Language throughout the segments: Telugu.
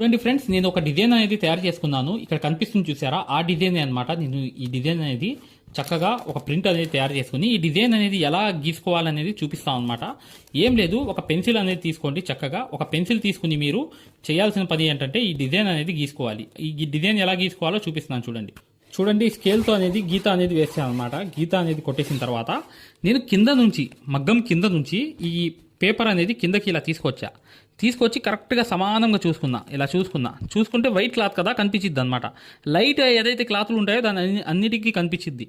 చూడండి ఫ్రెండ్స్ నేను ఒక డిజైన్ అనేది తయారు చేసుకున్నాను. ఇక్కడ కనిపిస్తుంది చూసారా? ఆ డిజైన్ అనమాట నేను ఈ డిజైన్ అనేది చక్కగా ఒక ప్రింట్ అనేది తయారు చేసుకుని ఈ డిజైన్ అనేది ఎలా గీసుకోవాలనేది చూపిస్తాం అనమాట ఏం లేదు ఒక పెన్సిల్ అనేది తీసుకోండి చక్కగా. ఒక పెన్సిల్ తీసుకుని మీరు చేయాల్సిన పని ఏంటంటే ఈ డిజైన్ అనేది గీసుకోవాలి. ఈ డిజైన్ ఎలా గీసుకోవాలో చూపిస్తున్నాను చూడండి. చూడండి స్కేల్తో అనేది గీత అనేది వేసాను అనమాట గీత అనేది కొట్టేసిన తర్వాత నేను కింద నుంచి మగ్గం కింద నుంచి ఈ పేపర్ అనేది కిందకి ఇలా తీసుకొచ్చా. తీసుకొచ్చి కరెక్ట్గా సమానంగా చూసుకుందాం ఇలా చూసుకుందాం. చూసుకుంటే వైట్ క్లాత్ కదా కనిపించిద్ది అనమాట లైట్ ఏదైతే క్లాత్లు ఉంటాయో దాని అన్ని- అన్నిటికీ కనిపించిద్ది.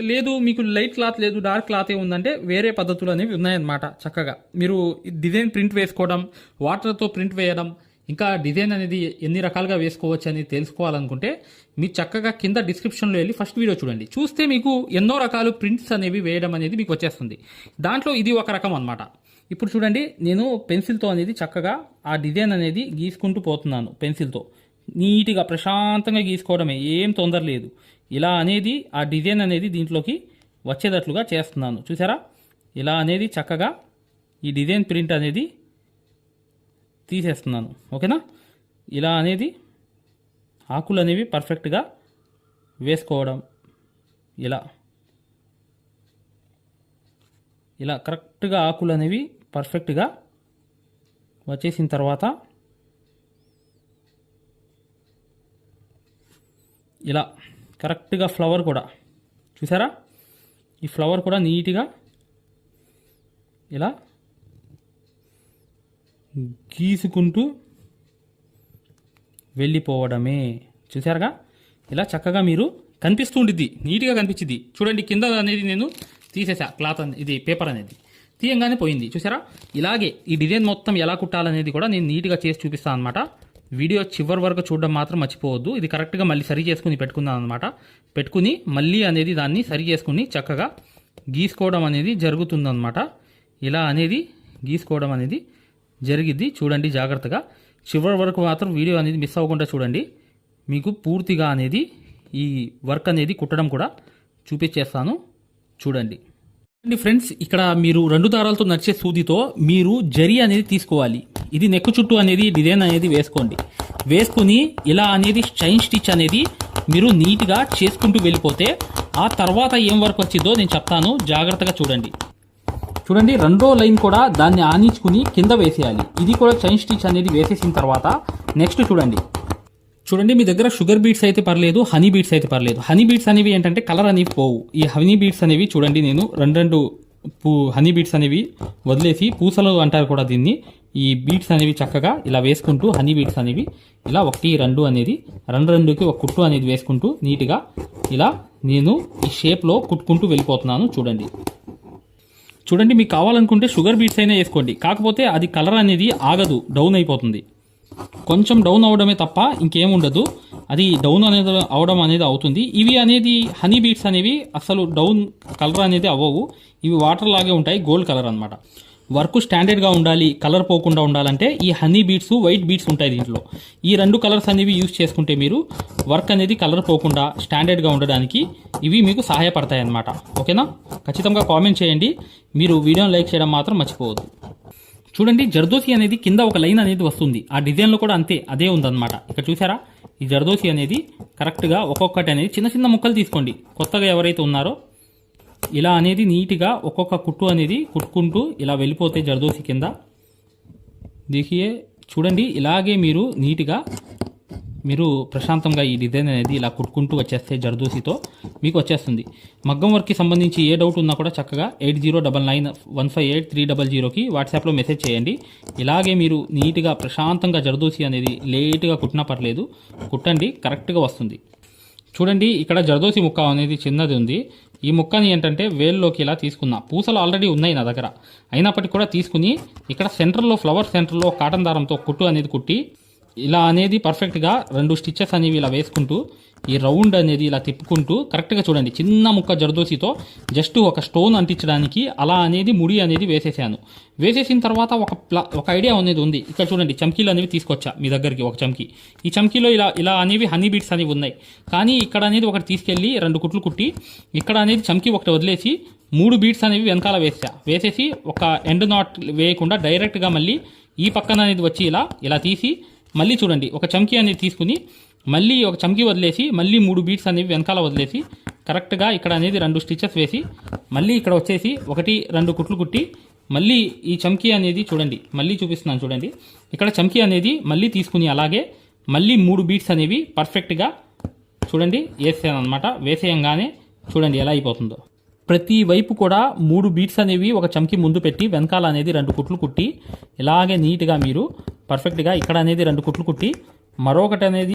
లేదు మీకు లైట్ క్లాత్ లేదు డార్క్ క్లాత్ ఏ ఉందంటే వేరే పద్ధతులు అనేవి ఉన్నాయన్నమాట చక్కగా. మీరు డిజైన్ ప్రింట్ వేసుకోవడం వాటర్తో ప్రింట్ వేయడం ఇంకా డిజైన్ అనేది ఎన్ని రకాలుగా వేసుకోవచ్చు అని తెలుసుకోవాలనుకుంటే మీరు చక్కగా కింద డిస్క్రిప్షన్లో వెళ్ళి ఫస్ట్ వీడియో చూడండి. చూస్తే మీకు ఎన్నో రకాలు ప్రింట్స్ అనేవి వేయడం అనేది మీకు వచ్చేస్తుంది. దాంట్లో ఇది ఒక రకం అన్నమాట. ఇప్పుడు చూడండి నేను పెన్సిల్తో అనేది చక్కగా ఆ డిజైన్ అనేది గీసుకుంటూ పోతున్నాను పెన్సిల్తో. నీట్గా ప్రశాంతంగా గీసుకోవడమే ఏం తొందర లేదు. ఇలా అనేది ఆ డిజైన్ అనేది దీంట్లోకి వచ్చేటట్లుగా చేస్తున్నాను. చూసారా? ఇలా అనేది చక్కగా ఈ డిజైన్ ప్రింట్ అనేది తీసేస్తున్నాను. ఓకేనా? ఇలా అనేది ఆకులు అనేవి పర్ఫెక్ట్గా వేసుకోవడం. ఇలా. ఇలా కరెక్ట్గా ఆకులు అనేవి పర్ఫెక్ట్గా వచ్చేసిన తర్వాత ఇలా కరెక్ట్గా ఫ్లవర్ కూడా చూసారా? ఈ ఫ్లవర్ కూడా నీట్గా ఇలా గీసుకుంటూ వెళ్ళిపోవడమే. చూసారుగా? ఇలా చక్కగా మీరు కనిపిస్తూ ఉండిద్ది నీట్గా కనిపించింది చూడండి కింద అనేది నేను తీసేసా క్లాత్ అనేది ఇది పేపర్ అనేది. తీయంగానే పోయింది. చూసారా ఇలాగే ఈ డిజైన్ మొత్తం ఎలా కుట్టాలనేది కూడా నేను నీట్గా చేసి చూపిస్తాను అనమాట వీడియో చివరి వరకు చూడడం మాత్రం మర్చిపోవద్దు. ఇది కరెక్ట్గా మళ్ళీ సరి చేసుకుని పెట్టుకున్నాను అనమాట పెట్టుకుని మళ్ళీ అనేది దాన్ని సరి చేసుకుని చక్కగా గీసుకోవడం అనేది జరుగుతుందన్నమాట. ఇలా అనేది గీసుకోవడం అనేది జరిగిద్ది. చూడండి జాగ్రత్తగా. చివరి వరకు మాత్రం వీడియో అనేది మిస్ అవ్వకుండా చూడండి. మీకు పూర్తిగా అనేది ఈ వర్క్ అనేది కుట్టడం కూడా చూపించేస్తాను. చూడండి. అండి ఫ్రెండ్స్ ఇక్కడ మీరు రెండు దారాలతో నడిచే సూదితో మీరు జరి అనేది తీసుకోవాలి. ఇది నెక్కు చుట్టూ అనేది డిజైన్ అనేది వేసుకోండి. వేసుకుని ఇలా అనేది చైన్ స్టిచ్ అనేది మీరు నీట్గా చేసుకుంటూ వెళ్ళిపోతే ఆ తర్వాత ఏం వర్క్ వచ్చిందో నేను చెప్తాను. జాగ్రత్తగా చూడండి. చూడండి రెండో లైన్ కూడా దాన్ని ఆనించుకుని కింద వేసేయాలి. ఇది కూడా చైన్ స్టిచ్ అనేది వేసేసిన తర్వాత నెక్స్ట్ చూడండి. చూడండి మీ దగ్గర షుగర్ బీట్స్ అయితే పర్లేదు హనీ బీట్స్ అయితే పర్లేదు. హనీ బీట్స్ అనేవి ఏంటంటే కలర్ అనేవి పోవు. ఈ హనీ బీట్స్ అనేవి చూడండి నేను రెండు రెండు పూ హనీ బీట్స్ అనేవి వదిలేసి పూసలు అంటారు కూడా దీన్ని. ఈ బీట్స్ అనేవి చక్కగా ఇలా వేసుకుంటూ హనీ బీట్స్ అనేవి ఇలా ఒకటి రెండు అనేది రెండు రెండుకి ఒక కుట్టు అనేది వేసుకుంటూ నీట్గా ఇలా నేను ఈ షేప్లో కుట్టుకుంటూ వెళ్ళిపోతున్నాను చూడండి. చూడండి మీకు కావాలనుకుంటే షుగర్ బీట్స్ అయినా వేసుకోండి. కాకపోతే అది కలర్ అనేది ఆగదు డౌన్ అయిపోతుంది. కొంచెం డౌన్ అవడమే తప్ప ఇంకేం ఉండదు. అది డౌన్ అనేది అవడం అనేది అవుతుంది. ఇవి అనేది హనీ బీట్స్ అనేవి అసలు డౌన్ కలర్ అనేది అవ్వవు. ఇవి వాటర్ లాగే ఉంటాయి గోల్డ్ కలర్ అనమాట వర్క్ స్టాండర్డ్గా ఉండాలి కలర్ పోకుండా ఉండాలంటే ఈ హనీ బీట్స్ వైట్ బీట్స్ ఉంటాయి దీంట్లో. ఈ రెండు కలర్స్ అనేవి యూజ్ చేసుకుంటే మీరు వర్క్ అనేది కలర్ పోకుండా స్టాండర్డ్గా ఉండడానికి ఇవి మీకు సహాయపడతాయి అన్నమాట ఓకేనా ఖచ్చితంగా కామెంట్ చేయండి. మీరు వీడియోని లైక్ చేయడం మాత్రం మర్చిపోవద్దు. చూడండి జర్దోసి అనేది కింద ఒక లైన్ అనేది వస్తుంది. ఆ డిజైన్లో కూడా అంతే అదే ఉందన్నమాట. ఇక్కడ చూసారా? ఈ జర్దోసి అనేది కరెక్ట్గా ఒక్కొక్కటి అనేది చిన్న చిన్న ముక్కలు తీసుకోండి. కొత్తగా ఎవరైతే ఉన్నారో ఇలా అనేది నీట్గా ఒక్కొక్క కుట్టు అనేది కుట్టుకుంటూ ఇలా వెళ్ళిపోతే జర్దోసి కింద. దీనియే చూడండి ఇలాగే మీరు నీట్గా మీరు ప్రశాంతంగా ఈ డిజైన్ అనేది ఇలా కుట్టుకుంటూ వచ్చేస్తే జర్దోసితో మీకు వచ్చేస్తుంది. మగ్గం వర్క్కి సంబంధించి ఏ డౌట్ ఉన్నా కూడా చక్కగా eight zero double nine one five eight three double జీరోకి వాట్సాప్లో మెసేజ్ చేయండి. ఇలాగే మీరు నీట్గా ప్రశాంతంగా జర్దోసి అనేది లేట్గా కుట్టినా పర్లేదు కుట్టండి కరెక్ట్గా వస్తుంది. చూడండి ఇక్కడ జర్దోసి ముక్క అనేది చిన్నది ఉంది. ఈ ముక్కని ఏంటంటే వేల్లోకి ఇలా తీసుకున్నా. పూసలు ఆల్రెడీ ఉన్నాయి నా దగ్గర. అయినప్పటికీ కూడా తీసుకుని ఇక్కడ సెంటర్లో ఫ్లవర్ సెంటర్లో కాటన్ దారంతో కుట్టు అనేది కుట్టి ఇలా అనేది పర్ఫెక్ట్గా రెండు స్టిచ్చెస్ అనేవి ఇలా వేసుకుంటూ ఈ రౌండ్ అనేది ఇలా తిప్పుకుంటూ కరెక్ట్గా చూడండి చిన్న ముక్క జర్దోసితో జస్ట్ ఒక స్టోన్ అంటించడానికి అలా అనేది ముడి అనేది వేసేసాను. వేసేసిన తర్వాత ఒక ప్లా ఒక ఐడియా అనేది ఉంది. ఇక్కడ చూడండి చమ్కీలు అనేవి తీసుకొచ్చా మీ దగ్గరికి ఒక చమ్కీ. ఈ చమ్కీలో ఇలా ఇలా అనేవి హనీ బీట్స్ అనేవి ఉన్నాయి. కానీ ఇక్కడ అనేది ఒకటి తీసుకెళ్ళి రెండు కుట్లు కుట్టి ఇక్కడ అనేది చమ్కీ ఒకటి వదిలేసి మూడు బీట్స్ అనేవి వెనకాల వేసా. వేసేసి ఒక ఎండ్ నాట్ వేయకుండా డైరెక్ట్గా మళ్ళీ ఈ పక్కన అనేది వచ్చి ఇలా ఇలా తీసి మళ్ళీ చూడండి ఒక చమ్కీ అనేది తీసుకుని మళ్ళీ ఒక చమ్కీ వదిలేసి మళ్ళీ మూడు బీట్స్ అనేవి వెనకాల వదిలేసి కరెక్ట్గా ఇక్కడ అనేది రెండు స్టిచెస్ వేసి మళ్ళీ ఇక్కడ వచ్చేసి ఒకటి రెండు కుట్లు కుట్టి మళ్ళీ ఈ చమ్కీ అనేది చూడండి మళ్ళీ చూపిస్తున్నాను చూడండి. ఇక్కడ చమ్కీ అనేది మళ్ళీ తీసుకుని అలాగే మళ్ళీ మూడు బీట్స్ అనేవి పర్ఫెక్ట్గా చూడండి వేసాను అనమాట వేసేయంగానే చూడండి ఎలా అయిపోతుందో. ప్రతి వైపు కూడా మూడు బీట్స్ అనేవి ఒక చమ్కి ముందు పెట్టి వెనకాల అనేది రెండు కుట్లు కుట్టి ఇలాగే నీట్గా మీరు పర్ఫెక్ట్గా ఇక్కడ అనేది రెండు కుట్లు కుట్టి మరొకటి అనేది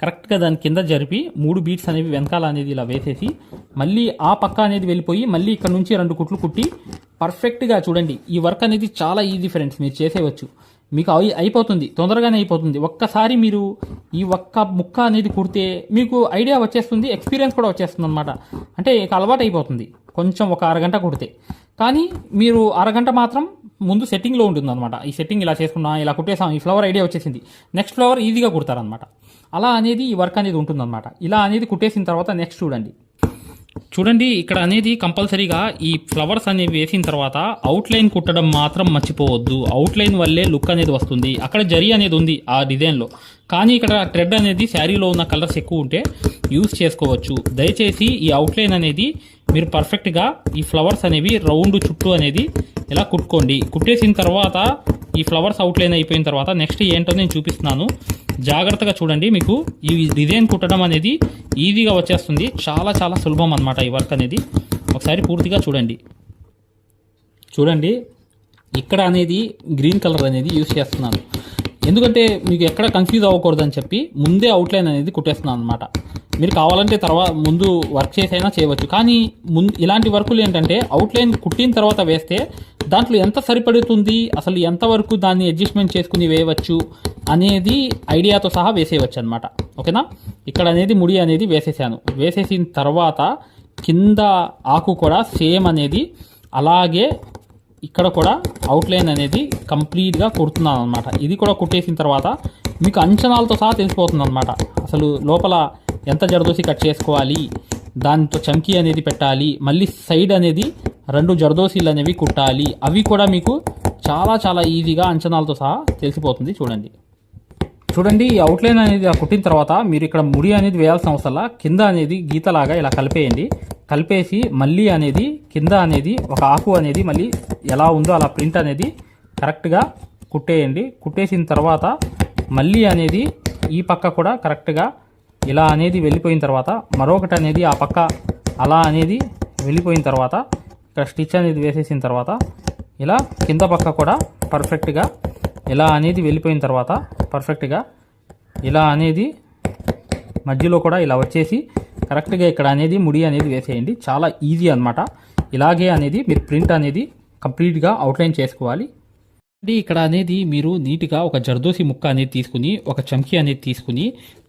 కరెక్ట్గా దాని కింద జరిపి మూడు బీట్స్ అనేవి వెనకాల అనేది ఇలా వేసేసి మళ్ళీ ఆ పక్క అనేది వెళ్ళిపోయి మళ్ళీ ఇక్కడ నుంచి రెండు కుట్లు కుట్టి పర్ఫెక్ట్గా చూడండి. ఈ వర్క్ అనేది చాలా ఈజీ ఫ్రెండ్స్ మీరు చేసేవచ్చు మీకు అయి అయిపోతుంది తొందరగానే అయిపోతుంది. ఒక్కసారి మీరు ఈ ఒక్క ముక్క అనేది కుడితే మీకు ఐడియా వచ్చేస్తుంది ఎక్స్పీరియన్స్ కూడా వచ్చేస్తుంది అనమాట అంటే ఇక అలవాటు అయిపోతుంది కొంచెం ఒక అరగంట కుడితే. కానీ మీరు అరగంట మాత్రం ముందు సెట్టింగ్లో ఉంటుంది అనమాట ఈ సెట్టింగ్ ఇలా చేసుకున్నా ఇలా కుట్టేసాం ఈ ఫ్లవర్ ఐడియా వచ్చేసింది. నెక్స్ట్ ఫ్లవర్ ఈజీగా కుడతారనమాట అలా అనేది ఈ వర్క్ అనేది ఉంటుందన్నమాట. ఇలా అనేది కుట్టేసిన తర్వాత నెక్స్ట్ చూడండి. చూడండి ఇక్కడ అనేది కంపల్సరీగా ఈ ఫ్లవర్స్ అనేవి వేసిన తర్వాత అవుట్లైన్ కుట్టడం మాత్రం మర్చిపోవద్దు. అవుట్లైన్ వల్లే లుక్ అనేది వస్తుంది. అక్కడ జరీ అనేది ఉంది ఆ డిజైన్లో కానీ ఇక్కడ థ్రెడ్ అనేది శారీలో ఉన్న కలర్స్ ఎక్కువ ఉంటే యూస్ చేసుకోవచ్చు. దయచేసి ఈ అవుట్లైన్ అనేది మీరు పర్ఫెక్ట్గా ఈ ఫ్లవర్స్ అనేవి రౌండ్ చుట్టూ అనేది ఇలా కుట్టుకోండి. కుట్టేసిన తర్వాత ఈ ఫ్లవర్స్ అవుట్లైన్ అయిపోయిన తర్వాత నెక్స్ట్ ఏంటో నేను చూపిస్తున్నాను. జాగ్రత్తగా చూడండి మీకు ఈ డిజైన్ కుట్టడం అనేది ఈజీగా వచ్చేస్తుంది. చాలా చాలా సులభం అనమాట ఈ వర్క్ అనేది. ఒకసారి పూర్తిగా చూడండి. చూడండి. ఇక్కడ అనేది గ్రీన్ కలర్ అనేది యూస్ చేస్తున్నాను. ఎందుకంటే మీకు ఎక్కడ కన్ఫ్యూజ్ అవ్వకూడదని చెప్పి ముందే అవుట్లైన్ అనేది కుట్టేస్తున్నాను అనమాట మీరు కావాలంటే తర్వాత ముందు వర్క్ చేసైనా చేయవచ్చు. కానీ ముందు ఇలాంటి వర్కులు ఏంటంటే అవుట్లైన్ కుట్టిన తర్వాత వేస్తే దాంట్లో ఎంత సరిపడుతుంది అసలు ఎంతవరకు దాన్ని అడ్జస్ట్మెంట్ చేసుకుని వేయవచ్చు అనేది ఐడియాతో సహా వేసేయవచ్చు అనమాట ఓకేనా? ఇక్కడ అనేది ముడి అనేది వేసేసాను. వేసేసిన తర్వాత కింద ఆకు కూడా సేమ్ అనేది అలాగే ఇక్కడ కూడా అవుట్లైన్ అనేది కంప్లీట్గా కుడుతున్నాను అనమాట ఇది కూడా కుట్టేసిన తర్వాత మీకు అంచనాలతో సహా తెలిసిపోతుంది అనమాట అసలు లోపల ఎంత జరదోసి కట్ చేసుకోవాలి దాంతో చంకీ అనేది పెట్టాలి మళ్ళీ సైడ్ అనేది రెండు జరదోసీలు అనేవి కుట్టాలి. అవి కూడా మీకు చాలా చాలా ఈజీగా అంచనాలతో సహా తెలిసిపోతుంది చూడండి. చూడండి ఈ అవుట్లైన్ అనేది ఇలా కుట్టిన తర్వాత మీరు ఇక్కడ ముడి అనేది వేయాల్సిన అవసరం కింద అనేది గీతలాగా ఇలా కలిపేయండి. కలిపేసి మళ్ళీ అనేది కింద అనేది ఒక ఆకు అనేది మళ్ళీ ఎలా ఉందో అలా ప్రింట్ అనేది కరెక్ట్గా కుట్టేయండి. కుట్టేసిన తర్వాత మళ్ళీ అనేది ఈ పక్క కూడా కరెక్ట్గా ఇలా అనేది వెళ్ళిపోయిన తర్వాత మరొకటి అనేది ఆ పక్క అలా అనేది వెళ్ళిపోయిన తర్వాత ఇక్కడ స్టిచ్ అనేది వేసేసిన తర్వాత ఇలా కింద పక్క కూడా పర్ఫెక్ట్గా ఇలా అనేది వెళ్ళిపోయిన తర్వాత పర్ఫెక్ట్గా ఇలా అనేది మధ్యలో కూడా ఇలా వచ్చేసి కరెక్ట్గా ఇక్కడ అనేది ముడి అనేది వేసేయండి. చాలా ఈజీ అనమాట ఇలాగే అనేది మీరు ప్రింట్ అనేది కంప్లీట్గా అవుట్లైన్ చేసుకోవాలి. అంటే ఇక్కడ అనేది మీరు నీట్గా ఒక జర్దోసి ముక్క అనేది తీసుకుని ఒక చమ్కీ అనేది తీసుకుని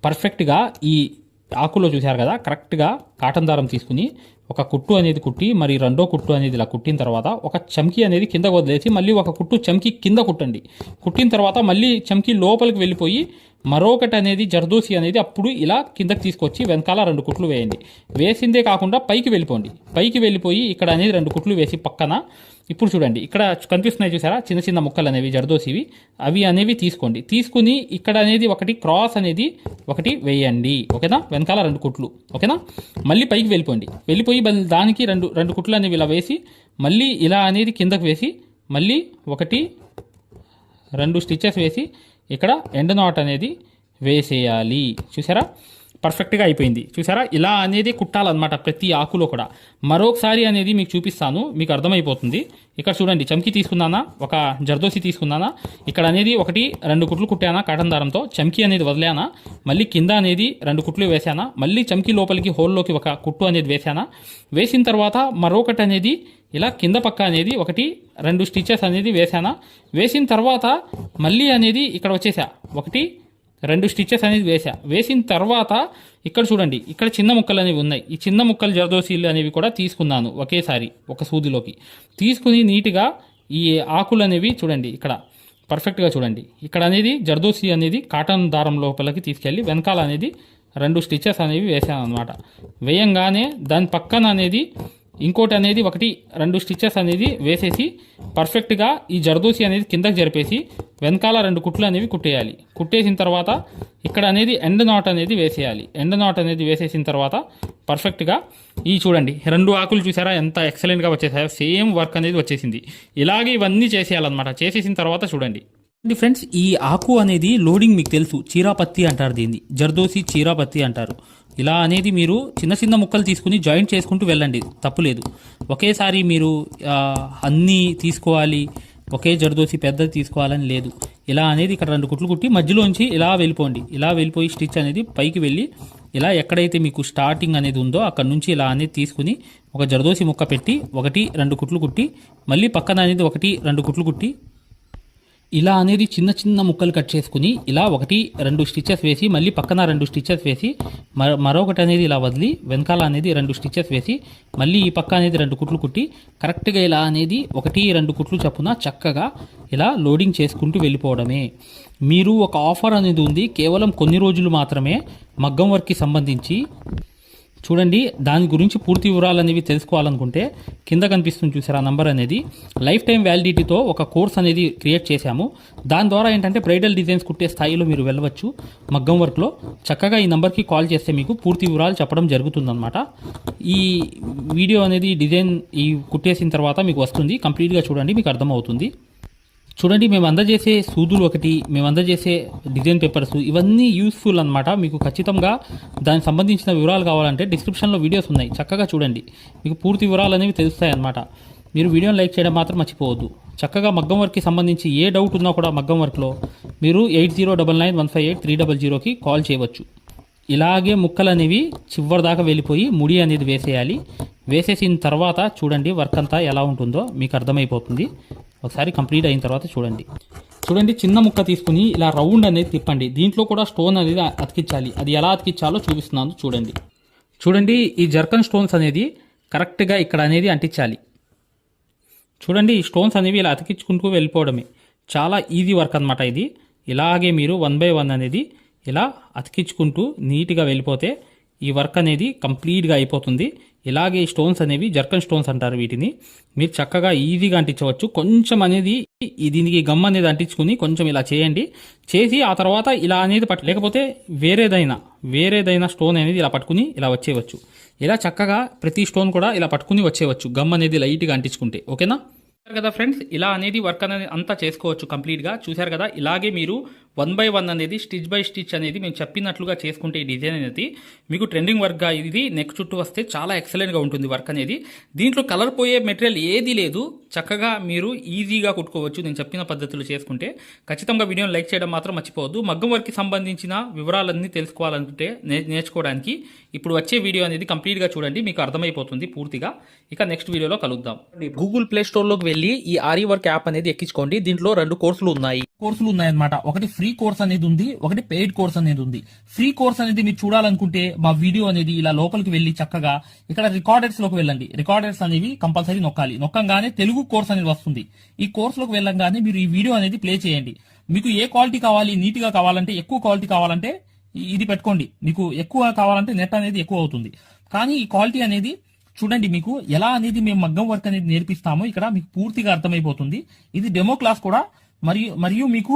పర్ఫెక్ట్గా ఈ ఆకులో చూశారు కదా కరెక్ట్గా కాటన్ దారం తీసుకుని ఒక కుట్టు అనేది కుట్టి మరి రెండో కుట్టు అనేది ఇలా కుట్టిన తర్వాత ఒక చమ్కీ అనేది కింద వదిలేసి మళ్ళీ ఒక కుట్టు చమ్కీ కింద కుట్టండి. కుట్టిన తర్వాత మళ్ళీ చమ్కీ లోపలికి వెళ్ళిపోయి మరొకటి అనేది జర్దోసి అనేది అప్పుడు ఇలా కిందకి తీసుకొచ్చి వెనకాల రెండు కుట్లు వేయండి. వేసిందే కాకుండా పైకి వెళ్ళిపోండి. పైకి వెళ్ళిపోయి ఇక్కడ అనేది రెండు కుట్లు వేసి పక్కన ఇప్పుడు చూడండి. ఇక్కడ కనిపిస్తున్నాయి చూసారా? చిన్న చిన్న ముక్కలు అనేవి జర్దోసివి. అవి అనేవి తీసుకోండి. తీసుకుని ఇక్కడ అనేది ఒకటి క్రాస్ అనేది ఒకటి వేయండి. ఓకేనా? వెనకాల రెండు కుట్లు. ఓకేనా? మళ్ళీ పైకి వెళ్ళిపోండి. వెళ్ళిపోయి మళ్ళీ దానికి రెండు రెండు కుట్లు అనేవి ఇలా వేసి మళ్ళీ ఇలా అనేది కిందకు వేసి మళ్ళీ ఒకటి రెండు స్టిచ్చెస్ వేసి ఇక్కడ ఎండ్ నాట్ అనేది వేసేయాలి. చూసారా? పర్ఫెక్ట్గా అయిపోయింది. చూసారా? ఇలా అనేది కుట్టాలన్నమాట ప్రతి ఆకులో కూడా. మరొకసారి అనేది మీకు చూపిస్తాను. మీకు అర్థమైపోతుంది. ఇక్కడ చూడండి చమ్కి తీసుకున్నానా? ఒక జర్దోసి తీసుకున్నానా? ఇక్కడ అనేది ఒకటి రెండు కుట్లు కుట్టానా కాటన్ దారంతో? చమ్కి అనేది వదిలానా? మళ్ళీ కింద అనేది రెండు కుట్లు వేసానా మళ్ళీ చమ్కి లోపలికి హోల్లోకి ఒక కుట్టు అనేది వేసానా వేసిన తర్వాత మరొకటి అనేది ఇలా కింద పక్క అనేది ఒకటి రెండు స్టిచెస్ అనేది వేసానా వేసిన తర్వాత మళ్ళీ అనేది ఇక్కడ వచ్చేసా. ఒకటి రెండు స్టిచ్చెస్ అనేది వేసా వేసిన తర్వాత ఇక్కడ చూడండి ఇక్కడ చిన్న ముక్కలు అనేవి ఉన్నాయి. ఈ చిన్న ముక్కలు జరదోసీలు అనేవి కూడా తీసుకున్నాను ఒకేసారి ఒక సూదిలోకి. తీసుకుని నీట్గా ఈ ఆకులు అనేవి చూడండి ఇక్కడ పర్ఫెక్ట్గా చూడండి. ఇక్కడ అనేది జర్దోసి అనేది కాటన్ దారం లోపలికి తీసుకెళ్ళి వెనకాల అనేది రెండు స్టిచెస్ అనేవి వేసాను అనమాట వేయంగానే దాని పక్కన అనేది ఇంకోటి అనేది ఒకటి రెండు స్టిచ్చెస్ అనేది వేసేసి పర్ఫెక్ట్గా ఈ జర్దోసి అనేది కిందకి జరిపేసి వెనకాల రెండు కుట్లు అనేవి కుట్టేయాలి. కుట్టేసిన తర్వాత ఇక్కడ అనేది ఎండ్ నాట్ అనేది వేసేయాలి. ఎండ్ నాట్ అనేది వేసేసిన తర్వాత పర్ఫెక్ట్గా ఈ చూడండి రెండు ఆకులు చూసారా? ఎంత ఎక్సలెంట్గా వచ్చేసాయో. సేమ్ వర్క్ అనేది వచ్చేసింది. ఇలాగే ఇవన్నీ చేసేయాలన్నమాట. చేసేసిన తర్వాత చూడండి. ఫ్రెండ్స్ ఈ ఆకు అనేది లోడింగ్ మీకు తెలుసు. చీరాపత్తి అంటారు దీన్ని. జర్దోసి చీరాపత్తి అంటారు. ఇలా అనేది మీరు చిన్న చిన్న ముక్కలు తీసుకుని జాయింట్ చేసుకుంటూ వెళ్ళండి. తప్పులేదు ఒకేసారి మీరు అన్నీ తీసుకోవాలి ఒకే జర్దోసి పెద్దది తీసుకోవాలని లేదు. ఇలా అనేది ఇక్కడ రెండు కుట్లు కుట్టి మధ్యలోంచి ఇలా వెళ్ళిపోండి. ఇలా వెళ్ళిపోయి స్టిచ్ అనేది పైకి వెళ్ళి ఇలా ఎక్కడైతే మీకు స్టార్టింగ్ అనేది ఉందో అక్కడ నుంచి ఇలా అనేది తీసుకుని ఒక జరదోసి ముక్క పెట్టి ఒకటి రెండు కుట్లు కుట్టి మళ్ళీ పక్కన అనేది ఒకటి రెండు కుట్లు కుట్టి ఇలా అనేది చిన్న చిన్న ముక్కలు కట్ చేసుకుని ఇలా ఒకటి రెండు స్టిచెస్ వేసి మళ్ళీ పక్కన రెండు స్టిచెస్ వేసి మరొకటి అనేది ఇలా వదిలి వెనకాల అనేది రెండు స్టిచెస్ వేసి మళ్ళీ ఈ పక్క అనేది రెండు కుట్లు కుట్టి కరెక్ట్గా ఇలా అనేది ఒకటి రెండు కుట్లు చప్పున చక్కగా ఇలా లోడింగ్ చేసుకుంటూ వెళ్ళిపోవడమే. మీరు ఒక ఆఫర్ అనేది ఉంది కేవలం కొన్ని రోజులు మాత్రమే మగ్గం వర్క్కి సంబంధించి చూడండి దాని గురించి పూర్తి వివరాలు అనేవి తెలుసుకోవాలనుకుంటే కింద కనిపిస్తుంది చూసారా నంబర్ అనేది. లైఫ్ టైం వ్యాలిడిటీతో ఒక కోర్స్ అనేది క్రియేట్ చేశాము. దాని ద్వారా ఏంటంటే బ్రైడల్ డిజైన్స్ కుట్టే స్థాయిలో మీరు వెళ్ళవచ్చు మగ్గం వర్క్లో. చక్కగా ఈ నెంబర్కి కాల్ చేస్తే మీకు పూర్తి వివరాలు చెప్పడం జరుగుతుందన్నమాట. ఈ వీడియో అనేది డిజైన్ ఈ కుట్టేసిన తర్వాత మీకు వస్తుంది. కంప్లీట్గా చూడండి మీకు అర్థమవుతుంది. చూడండి మేము అందజేసే సూదులు ఒకటి మేము అందజేసే డిజైన్ పేపర్స్ ఇవన్నీ యూస్ఫుల్ అన్నమాట. మీకు ఖచ్చితంగా దానికి సంబంధించిన వివరాలు కావాలంటే డిస్క్రిప్షన్లో వీడియోస్ ఉన్నాయి. చక్కగా చూడండి. మీకు పూర్తి వివరాలు అనేవి తెలుస్తాయి అన్నమాట. మీరు వీడియోని లైక్ చేయడం మాత్రం మర్చిపోవద్దు. చక్కగా మగ్గం వర్క్కి సంబంధించి ఏ డౌట్ ఉన్నా కూడా మగ్గం వర్క్లో మీరు eight zero double nine one five eight three double జీరోకి కాల్ చేయవచ్చు. ఇలాగే ముక్కలు అనేవి చివరి దాకా వెళ్ళిపోయి ముడి అనేది వేసేయాలి. వేసేసిన తర్వాత చూడండి వర్క్ అంతా ఎలా ఉంటుందో మీకు అర్థమైపోతుంది. ఒకసారి కంప్లీట్ అయిన తర్వాత చూడండి. చూడండి చిన్న ముక్క తీసుకుని ఇలా రౌండ్ అనేది తిప్పండి. దీంట్లో కూడా స్టోన్ అనేది అతికించాలి. అది ఎలా అతికించాలో చూపిస్తున్నాను చూడండి. చూడండి ఈ జర్కన్ స్టోన్స్ అనేది కరెక్ట్గా ఇక్కడ అనేది అంటించాలి. చూడండి ఈ స్టోన్స్ అనేవి ఇలా అతికించుకుంటూ వెళ్ళిపోవడమే. చాలా ఈజీ వర్క్ అనమాట ఇది. ఇలాగే మీరు వన్ బై వన్ అనేది ఇలా అతికించుకుంటూ నీట్గా వెళ్ళిపోతే ఈ వర్క్ అనేది కంప్లీట్గా అయిపోతుంది. ఇలాగే స్టోన్స్ అనేవి జర్కన్ స్టోన్స్ అంటారు వీటిని. మీరు చక్కగా ఈజీగా అంటించవచ్చు. కొంచెం అనేది దీనికి గమ్ అనేది అంటించుకుని కొంచెం ఇలా చేయండి. చేసి ఆ తర్వాత ఇలా అనేది పట్టు లేకపోతే వేరేదైనా వేరేదైనా స్టోన్ అనేది ఇలా పట్టుకుని ఇలా వచ్చేయవచ్చు. ఇలా చక్కగా ప్రతి స్టోన్ కూడా ఇలా పట్టుకుని వచ్చేయవచ్చు. గమ్ అనేది లైట్గా అంటించుకుంటే. ఓకేనా? చూశారు కదా ఫ్రెండ్స్? ఇలా అనేది వర్క్ అనేది అంతా చేసుకోవచ్చు కంప్లీట్గా. చూశారు కదా? ఇలాగే మీరు వన్ బై వన్ అనేది స్టిచ్ బై స్టిచ్ అనేది మేము చెప్పినట్లుగా చేసుకుంటే ఈ డిజైన్ అనేది మీకు ట్రెండింగ్ వర్క్గా ఇది నెక్ చుట్టూ వస్తే చాలా ఎక్సలెంట్గా ఉంటుంది వర్క్ అనేది. దీంట్లో కలర్ పోయే మెటీరియల్ ఏది లేదు. చక్కగా మీరు ఈజీగా కుట్టుకోవచ్చు. నేను చెప్పిన పద్ధతులు చేసుకుంటే ఖచ్చితంగా వీడియోని లైక్ చేయడం మాత్రం మర్చిపోవద్దు. మగ్గం వర్క్కి సంబంధించిన వివరాలన్నీ తెలుసుకోవాలనుకుంటే నేర్చుకోవడానికి ఇప్పుడు వచ్చే వీడియో అనేది కంప్లీట్గా చూడండి. మీకు అర్థమైపోతుంది పూర్తిగా. ఇక నెక్స్ట్ వీడియోలో కలుద్దాం. గూగుల్ ప్లే స్టోర్లోకి వెళ్ళి ఈ ఆరి వర్క్ యాప్ అనేది ఎక్కించుకోండి. దీంట్లో రెండు కోర్సులు ఉన్నాయి. కోర్సులు ఉన్నాయన్నమాట. ఒకటి ఫ్రీ కోర్స్ అనేది ఉంది ఒకటి పెయిడ్ కోర్స్ అనేది ఉంది. ఫ్రీ కోర్స్ అనేది మీరు చూడాలనుకుంటే మా వీడియో అనేది ఇలా లోపలికి వెళ్ళి చక్కగా ఇక్కడ రికార్డర్స్లోకి వెళ్ళండి. రికార్డర్స్ అనేవి కంపల్సరీ నొక్కాలి. నొక్కంగానే తెలుగు కోర్స్ అనేది వస్తుంది. ఈ కోర్స్లోకి వెళ్ళంగానే మీరు ఈ వీడియో అనేది ప్లే చేయండి. మీకు ఏ క్వాలిటీ కావాలి నీట్గా కావాలంటే ఎక్కువ క్వాలిటీ కావాలంటే ఇది పెట్టుకోండి. మీకు ఎక్కువ కావాలంటే నెట్ అనేది ఎక్కువ అవుతుంది. కానీ ఈ క్వాలిటీ అనేది చూడండి మీకు ఎలా అనేది మేము మగ్గం వర్క్ అనేది నేర్పిస్తామో ఇక్కడ మీకు పూర్తిగా అర్థమైపోతుంది. ఇది డెమో క్లాస్ కూడా. మరియు మరియు మీకు